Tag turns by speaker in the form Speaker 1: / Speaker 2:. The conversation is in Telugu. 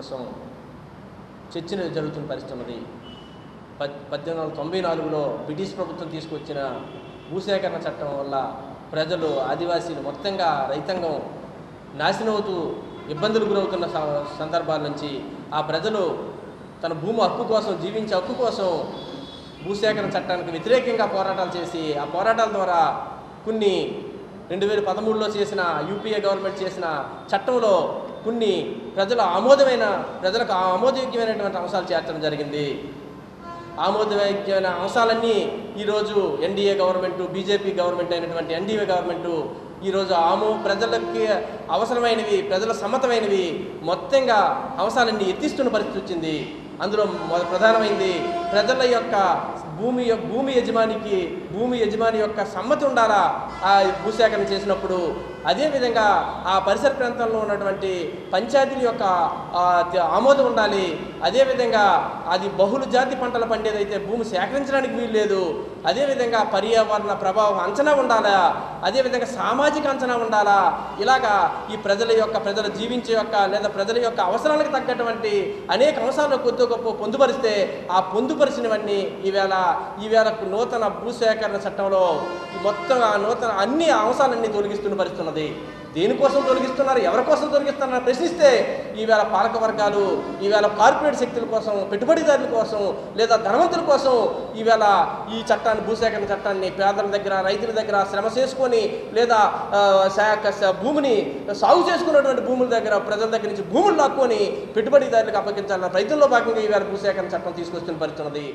Speaker 1: కోసం చర్చలు జరుగుతున్న పరిస్థితి ఉన్నది. పద్ పద్దెనిమిది వందల తొంభై నాలుగులో బ్రిటిష్ ప్రభుత్వం తీసుకొచ్చిన భూసేకరణ చట్టం వల్ల ప్రజలు ఆదివాసీలు మొత్తంగా రైతాంగం నాశనం అవుతూ ఇబ్బందులు గురవుతున్న స- సందర్భాల నుంచి ఆ ప్రజలు తన భూమి హక్కు కోసం జీవించే హక్కు కోసం భూసేకరణ చట్టానికి వ్యతిరేకంగా పోరాటాలు చేసి ఆ పోరాటాల ద్వారా కొన్ని రెండు వేల పదమూడులో చేసిన యూపీఏ గవర్నమెంట్ చేసిన చట్టంలో కొన్ని ప్రజల ఆమోదమైన ప్రజలకు ఆమోదయోగ్యమైనటువంటి అంశాలు చేర్చడం జరిగింది. ఆమోదయోగ్యమైన అంశాలన్నీ ఈరోజు ఎన్డీఏ గవర్నమెంట్ బీజేపీ గవర్నమెంట్ అయినటువంటి ఎన్డీఏ గవర్నమెంటు ఈరోజు ఆమో ప్రజలకి అవసరమైనవి ప్రజల సమ్మతమైనవి మొత్తంగా అంశాలన్నీ ఎత్తిస్తున్న పరిస్థితి వచ్చింది. అందులో ప్రధానమైంది ప్రజల యొక్క భూమి భూమి యజమానికి భూమి యజమాని యొక్క సమ్మతి ఉండాలా? ఆ భూసేకరణ చేసినప్పుడు అదేవిధంగా ఆ పరిసర ప్రాంతంలో ఉన్నటువంటి పంచాయతీల యొక్క ఆమోదం ఉండాలి. అదేవిధంగా అది బహుళ జాతి పంటలు పండేదైతే భూమి సేకరించడానికి వీలు లేదు. అదేవిధంగా పర్యావరణ ప్రభావం అంచనా ఉండాలా? అదేవిధంగా సామాజిక అంచనా ఉండాలా? ఇలాగా ఈ ప్రజల యొక్క ప్రజల జీవించే యొక్క లేదా ప్రజల యొక్క అవసరాలకు తగ్గటువంటి అనేక అంశాలను కొద్ది గొప్ప పొందుపరిస్తే ఆ పొందుపరిచినవన్నీ ఈవేళ ఈవేళ నూతన భూసేకరణ చట్టంలో మొత్తం ఆ నూతన అన్ని అంశాలన్నీ తొలగిస్తున్న పరిస్థితున్నది. దేనికోసం తొలగిస్తున్నారు? ఎవరి కోసం తొలగిస్తున్నారు? ప్రశ్నిస్తే ఈవేళ పాలక వర్గాలు ఈవేళ కార్పొరేట్ శక్తుల కోసం పెట్టుబడిదారుల కోసం లేదా ధనవంతుల కోసం ఈవేళ ఈ చట్టాన్ని భూసేకరణ చట్టాన్ని పేదల దగ్గర రైతుల దగ్గర శ్రమ చేసుకొని లేదా శాఖ భూమిని సాగు చేసుకున్నటువంటి భూముల దగ్గర ప్రజల దగ్గర నుంచి భూములు లాక్కొని పెట్టుబడిదారులకు అప్పగించాలన్న రైతుల్లో భాగంగా ఈవేళ భూసేకరణ చట్టం తీసుకొస్తున్న పరిస్థితున్నది.